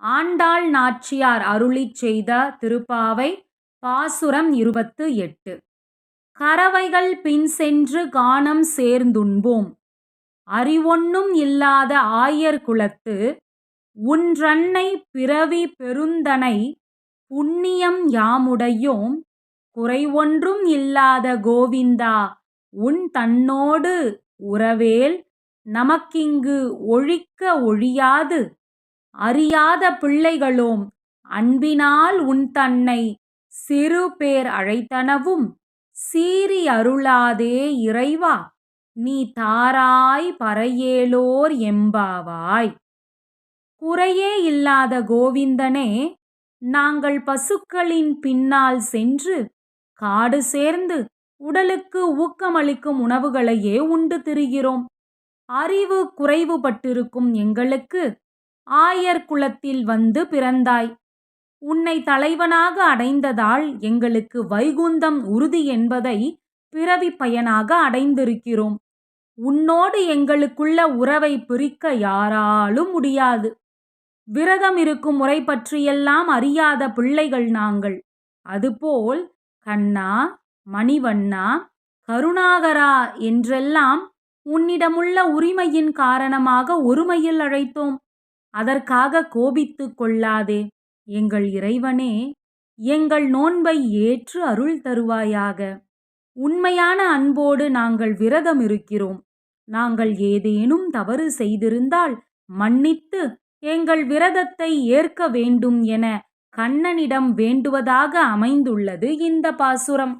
ஆண்டாள் நாச்சியார் அருளிச் செய்த திருப்பாவை பாசுரம் இருபத்து எட்டு. கறவைகள் பின் சென்று கானம் சேர்ந்துண்போம். அறிவொன்னும் இல்லாத ஆயர் குலத்து உன்றன்னை பிறவி பெருந்தனை புண்ணியம் யாமுடையோம். குறைவொன்றும் இல்லாத கோவிந்தா உன் தன்னோடு உறவேல் நமக்கிங்கு ஒழிக்க ஒழியாது. அறியாத பிள்ளைகளோம் அன்பினால் உன் தன்னை சிறுபேர் அழைத்தனவும் சீறி அருளாதே இறைவா நீ தாராய் பறையேலோர் எம்பாவாய் குறையே இல்லாத கோவிந்தனே நாங்கள் பசுக்களின் பின்னால் சென்று காடு சேர்ந்து உடலுக்கு ஊக்கமளிக்கும் உணவுகளையே உண்டு திரிகிறோம். அறிவு குறைவுபட்டிருக்கும் எங்களுக்கு ஆயர் குலத்தில் வந்து பிறந்தாய். உன்னை தலைவனாக அடைந்ததால் எங்களுக்கு வைகுந்தம் உறுதி என்பதை பிறவி பயனாக அடைந்திருக்கிறோம். உன்னோடு எங்களுக்குள்ள உறவை பிரிக்க யாராலும் முடியாது. விரதம் இருக்கும் முறை பற்றியெல்லாம் அறியாத பிள்ளைகள் நாங்கள். அதுபோல் கண்ணா மணிவண்ணா கருணாகரா என்றெல்லாம் உன்னிடமுள்ள உரிமையின் காரணமாக ஒருமையில் அழைத்தோம். அதற்காக கோபித்து கொள்ளாதே. எங்கள் இறைவனே எங்கள் நோன்பை ஏற்று அருள் தருவாயாக. உண்மையான அன்போடு நாங்கள் விரதம் இருக்கிறோம் நாங்கள் ஏதேனும் தவறு செய்திருந்தால் மன்னித்து எங்கள் விரதத்தை ஏற்க வேண்டும் என கண்ணனிடம் வேண்டுவதாக அமைந்துள்ளது இந்த பாசுரம்.